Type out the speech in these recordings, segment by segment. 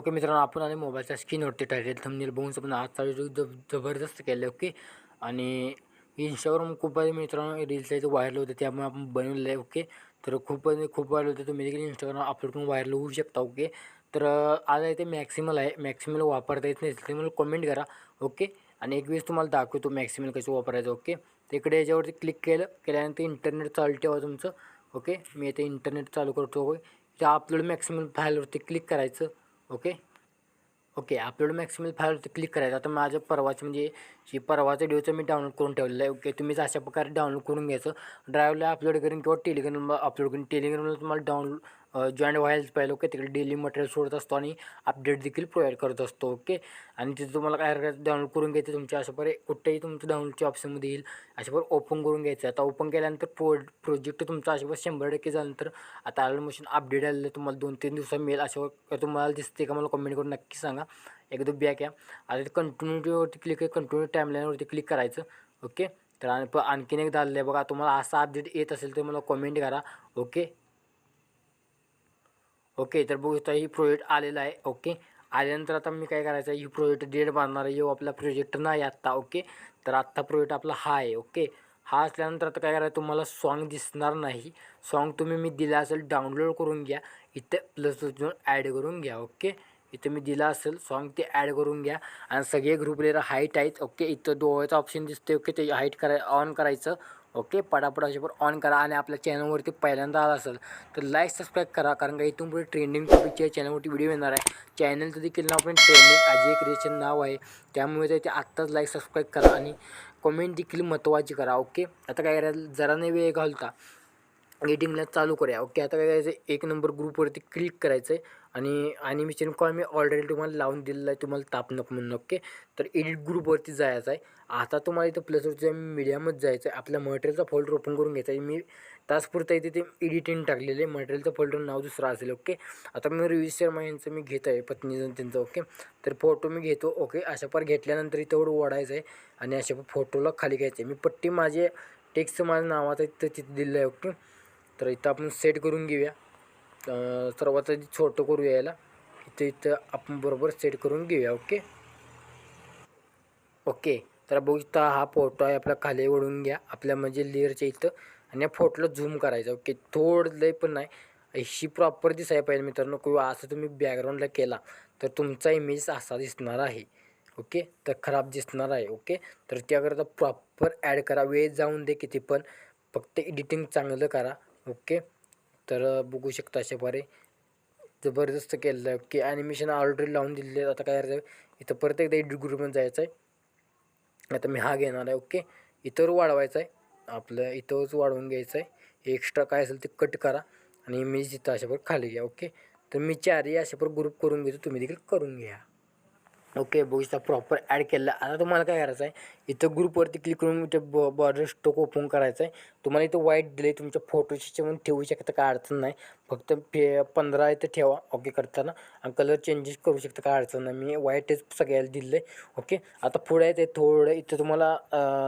Okay मित्रांनो आपण आणि मोबाईलच्या स्क्रीनवरती टायटल थंबनेल बघून पण आजचा व्हिडिओ जब जबरदस्त केलं ओके? आणि इंस्टाग्राम खूप मित्रांनो रील्स आहे व्हायरल होते त्यामुळे आपण बनवलेलं आहे ओके? तर खूप खूप व्हायरल होते. तुम्ही देखील इंस्टाग्राम अपलोड करून व्हायरल होऊ शकता ओके? तर आज आहे ते मॅक्सिमल आहे. मॅक्सिमल वापरता येत नाही ते मला कमेंट करा ओके? आणि एक वेळेस तुम्हाला दाखवतो मॅक्सिमल कसं वापरायचं ओके? तिकडे याच्यावरती क्लिक केलं केल्यानंतर इंटरनेट चालू ठेवा तुमचं ओके? मी इथे इंटरनेट चालू करतो ओके? त्या अपलोड मॅक्सिमल फाईलवरती क्लिक करायचं. ओके? ओके अपलोड मॅक्सिमल फाईलवरती क्लिक करायचं. आता माझं परवाचं म्हणजे ही परवाचा व्हिडिओचं मी डाउनलोड करून ठेवलेलं आहे ओके? तुम्हीच अशा प्रकारे डाउनलोड करून घ्यायचं. ड्रायव्हला अपलोड करून किंवा टेलिग्रामला अपलोड करून. टेलिग्रामला तुम्हाला डाउनलोड जॉईन व्हायलाच पाहिजे ओके तिकडे डेली मटेरियल सोडत असतो आणि अपडेट देखील प्रोव्हाइड करत असतो ओके आणि तिथे तुम्हाला काय करायचं डाउनलोड करून घ्यायचं तुमच्या अशा प्रकारे कुठेही तुमचं डाउनलोडच्या ऑप्शनमध्ये येईल अशा पर ओपन करून घ्यायचं. आता ओपन केल्यानंतर प्रो प्रोजेक्ट तुमचा अशा शंभर टक्के झाल्यानंतर आता आलं मशीन अपडेट आलेलं तुम्हाला दोन तीन दिवसात मिळेल अशा तुम्हाला दिसते का मला कमेंट करून नक्की सांगा. एकदम बॅक या. आता कंटिन्यूटीवरती कंटिन्युटीवरती क्लिक कंटिन्यू टाईमलाईनवरती क्लिक करायचं ओके तर आणि आणखीन एकदा आलेलं आहे बघा तुम्हाला असा अपडेट येत असेल तर मला कमेंट करा ओके ओके तर बघू शकता ही प्रोजेक्ट आलेला आहे. ओके आल्यानंतर आता मी काय करायचं आहे ही प्रोजेक्ट डेट बांधणार आहे. येऊ आपला प्रोजेक्ट नाही आत्ता ओके. तर आत्ता प्रोजेक्ट आपला हा आहे ओके. हा असल्यानंतर आता काय करायचं तुम्हाला सॉन्ग दिसणार नाही. सॉन्ग तुम्ही मी दिला असेल डाउनलोड करून घ्या. इथे प्लस ॲड करून घ्या ओके. इथं मी दिला असेल सॉन्ग ते ॲड करून घ्या. आणि सगळे ग्रुप लेअर हाईट आहेत ओके. इथं डोळ्याचं ऑप्शन दिसते ओके. ते हाईट कराय ऑन करायचं. ओके? पटापट असे पण ऑन करा आणि आपल्या चॅनलवरती पहिल्यांदा आला असेल तर लाईक सबस्क्राईब करा. कारण का इथून पुढे ट्रेंडिंग टॉपिकच्या चॅनलवरती व्हिडिओ येणार आहे. चॅनलचं देखील नाव पण ट्रेंडिंग अजय क्रिएशन नाव आहे. त्यामुळे ते आत्ताच लाईक सबस्क्राईब करा आणि कमेंट देखील महत्त्वाची करा ओके? आता काय करायचं? जरा नाही वेळ घालता. एडिटिंगला चालू करूया ओके? आता काय करायचं? एक नंबर ग्रुपवरती क्लिक करायचं आहे आणि ॲनिमेशन कॉल मी ऑलरेडी तुम्हाला लावून दिलेलं आहे तुम्हाला ताप नको म्हणून ओके तर एडिट ग्रुपवरती जायचं आहे. आता तुम्हाला इथं प्लसवरच्या मीडियामध्ये जायचं आहे. आपल्या मटेरियलचा फोल्डर ओपन करून घ्यायचा आहे. मी तासपुरता इथे ते एडिटिंग टाकलेलं आहे. मटेरियलचं फोल्डर नाव दुसरं असेल ओके आता मी रवी शर्मा यांचं मी घेत आहे पत्नीजन त्यांचं ओके तर फोटो मी घेतो ओके अशा पर घेतल्यानंतर इथं ओढायचं आहे आणि अशा पर फोटोला खाली घ्यायचं आहे. मी पट्टी माझे टेक्स्ट माझं नावाचं इथं तिथं दिलं आहे ओके तर इथं आपण सेट करून घेऊया. सर्वात आधी छोटं करू यायला इथं इथं आपण बरोबर सेट करून घेऊया ओके ओके तर बघू इथं हा फोटो आहे आपला खाली ओढून घ्या. आपल्या म्हणजे लेअरच्या इथं. आणि या फोटोला झूम करायचा ओके थोडं लय पण नाही. अशी प्रॉपर दिसायला पाहिजे मित्रांनो. किंवा असं तुम्ही बॅकग्राऊंडला केला तर तुमचा इमेज असा दिसणार आहे. ओके तर खराब दिसणार आहे ओके तर त्याकरता प्रॉपर ॲड करा. वेळ जाऊन दे किती पण. फक्त एडिटिंग चांगलं करा ओके तर बघू शकता अशा प्रकारे जबरदस्त केलेलं आहे ओके ॲनिमेशन ऑलरेडी लावून दिलेले आता काय करायचं इथं परत एकदा एडिट ग्रुपमध्ये जायचं आहे आता मी हा घेणार आहे ओके. इथंवर वाढवायचं आहे आपलं इथंच वाढवून घ्यायचं आहे एक्स्ट्रा काय असेल ते कट करा आणि इमेज इथं अशा खाली घ्या ओके. तर मी चारही अशा ग्रुप करून घेतो. तुम्ही देखील करून घ्या. ओके बघू शकता प्रॉपर ॲड केला आता तुम्हाला काय करायचं आहे इथं ग्रुपवरती क्लिक करून इथे ब बॉर्डर स्टोक ओपन करायचं आहे. तुम्हाला इथं वाईट दिले तुमच्या फोटोचे म्हणून ठेवू शकता काय अडचण नाही. फक्त पे पंधरा इथं ठेवा ओके करताना. आणि कलर चेंजेस करू शकता काय अडचण नाही. मी वाईटच सगळ्याला दिलं आहे ओके आता पुढे आहे ते थोडं इथं तुम्हाला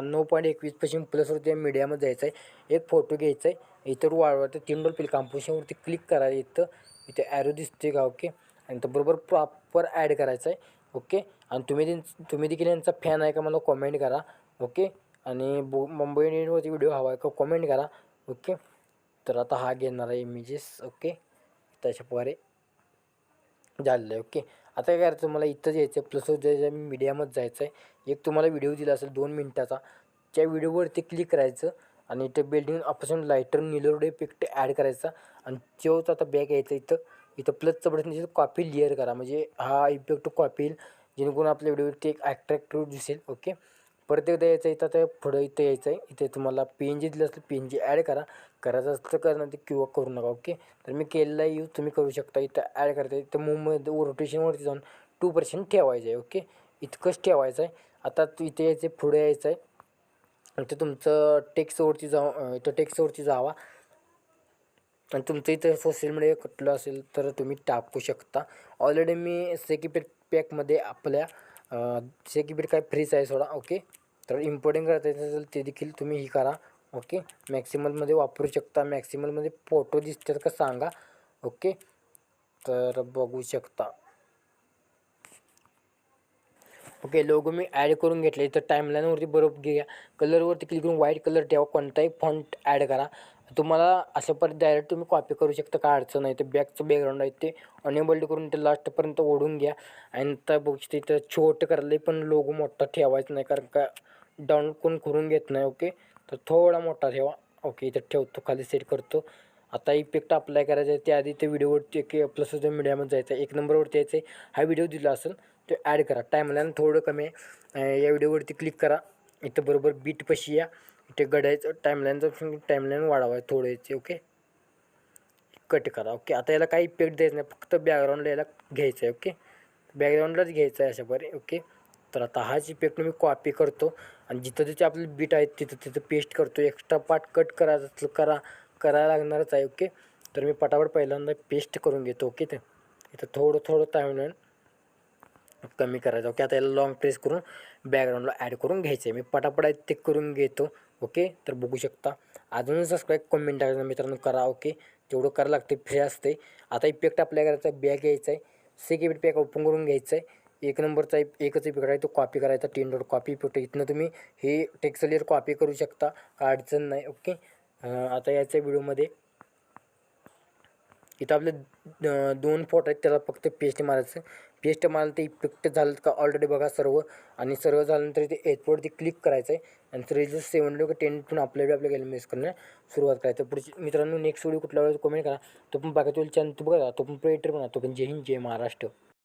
नऊ पॉईंट एकवीसपासून प्लसवरती मीडियामध्ये जायचं आहे. एक फोटो घ्यायचा आहे. इथं वाढवायचं तीन डोल पिल कॉम्पोजिशनवरती क्लिक करायचं इथं इथे ॲरो दिसते का ओके आणि तर बरोबर प्रॉपर ॲड करायचं आहे. ओके? आणि तुम्ही त्यां तुम्ही देखील यांचा फॅन आहे का मला कॉमेंट करा ओके? आणि बो मुंबई इंडियनवरती व्हिडिओ हवा आहे का कॉमेंट करा ओके? तर आता हा घेणार आहे इमेजेस ओके? तशा प्रकारे झालेलं आहे ओके? आता काय करायचं तुम्हाला इथं जायचं आहे. प्लस जायचं मीडियामध्ये जायचं आहे एक तुम्हाला व्हिडिओ दिला असेल दोन मिनटाचा त्या व्हिडिओवरती क्लिक करायचं आणि इथं बिल्डिंग ऑपरेशन लायटर निलोड इफेक्ट ॲड करायचा. आणि तेव्हाच आता बॅग यायचं इथं. इथं प्लसचं बटन दिसेल कॉपी लिअर करा. म्हणजे हा इफेक्ट कॉपी येईल जेणेकरून आपल्या व्हिडिओवरती एक ॲट्रॅक्टिव्ह दिसेल ओके परत एकदा यायचं इथं आता पुढं इथं यायचं आहे. इथे तुम्हाला पी एन जी दिलं असलं पी एन जी ॲड करा. करायचं असलं करणं ते किंवा करू नका ओके तर मी केलेला यूज तुम्ही करू शकता. इथं ॲड करता इथं मुंबईमध्ये रोटेशनवरती जाऊन टू पर्सेंट ठेवायचं आहे ओके इतकंच ठेवायचं आहे. आता इथे यायचं आहे पुढे यायचं आहे. इथं तुमचं टेक्सवरती जाऊ इथं टेक्सवरती जावा. आणि तुमचं इथं सोशल मीडिया कुठलं असेल तर तुम्ही टाकू शकता. ऑलरेडी मी सेकिपेट पॅकमध्ये आपल्या सेकिपेट काय फ्रीच आहे सोडा ओके तर इम्पोर्टिंग करता येत असेल ते देखील तुम्ही ही करा ओके मॅक्सिमलमध्ये वापरू शकता. मॅक्सिमलमध्ये फोटो दिसतात का सांगा ओके तर बघू शकता. ओके लोगो मी ॲड करून घेतले. तर टाईमलाईनवरती बरोबर घ्या. कलरवरती क्लिक करून व्हाईट कलर ठेवा. कोणताही फॉन्ट ॲड करा. तुम्हाला अशा परत डायरेक्ट तुम्ही कॉपी करू शकता काय अडचण आहे ते बॅकचं बॅकग्राऊंड आहे ते अनेबल्ड करून ते लास्टपर्यंत ओढून घ्या. आणि त्या बुक्स तिथं छोटं करायला पण लोगो मोठा ठेवायचा नाही कारण का डाऊन कोण करून घेत नाही ओके तर थोडा मोठा ठेवा. ओके इथं ठेवतो खाली सेट करतो. आता इफेक्ट अप्लाय करायचा आहे त्याआधी ते व्हिडिओवरती एक प्लस मीडियामध्ये जायचं आहे. एक नंबरवरती यायचं आहे. हा व्हिडिओ दिला असेल तो ॲड करा. टाईमलाईन थोडं कमी आहे. या व्हिडिओवरती क्लिक करा. इथं बरोबर बीट पशी या. ते गडायचं टाईमलाईनचं टाईमलाईन वाढवा आहे याचे ओके कट करा ओके आता याला काही इफेक्ट द्यायचं नाही फक्त बॅकग्राऊंडला याला घ्यायचं आहे ओके बॅकग्राऊंडलाच घ्यायचं आहे अशा ओके तर आता हाच इफेक्ट मी कॉपी करतो आणि जिथं जिथे आपले बीट आहेत तिथं तिथं पेस्ट करतो. एक्स्ट्रा पार्ट कट करायचं असलं करा करायला लागणारच आहे ओके तर मी पटापट पहिल्यांदा पेस्ट करून घेतो ओके ते इथं थोडं थोडं टाईमलाईन कमी करायचं. ओके आता याला लाँग प्रेस करून बॅकग्राऊंडला ॲड करून घ्यायचं आहे मी पटापट आहे ते करून घेतो. ओके तर बघू शकता. अजून सबस्क्राईब कमेंट टाकायचं मित्रांनो करा. ओके तेवढं करायला लागते फ्री असते आता इफेक्ट आपल्या करायचा बॅग घ्यायचा आहे सेक पॅक ओपन करून घ्यायचं आहे एक नंबरचा एकच इफेक्ट आहे तो कॉपी करायचा. तीन डॉट कॉपी इफेक्ट इथनं तुम्ही हे टेक्सलियर कॉपी करू शकता. का अडचण नाही. ओके आता याच्या व्हिडिओमध्ये. इथं आपले दोन फोटो आहेत. त्याला फक्त पेस्ट मारायचं. पेस्ट मारलं ते इफेक्ट झालं का ऑलरेडी बघा सर्व. आणि सर्व झाल्यानंतर ते एचपोवरती क्लिक करायचं आहे आणि तर सेवन टू टेन पण आपल्या आपल्या गेलं मिस करण्यास सुरुवात करायचं पुढची मित्रांनो नेक्स्ट व्हिडिओ कुठल्या वेळेस कमेंट करा. तो पण बघा तो चॅनल तू बघा तो पण प्रेटर म्हणा तो पण जय हिंद जय महाराष्ट्र.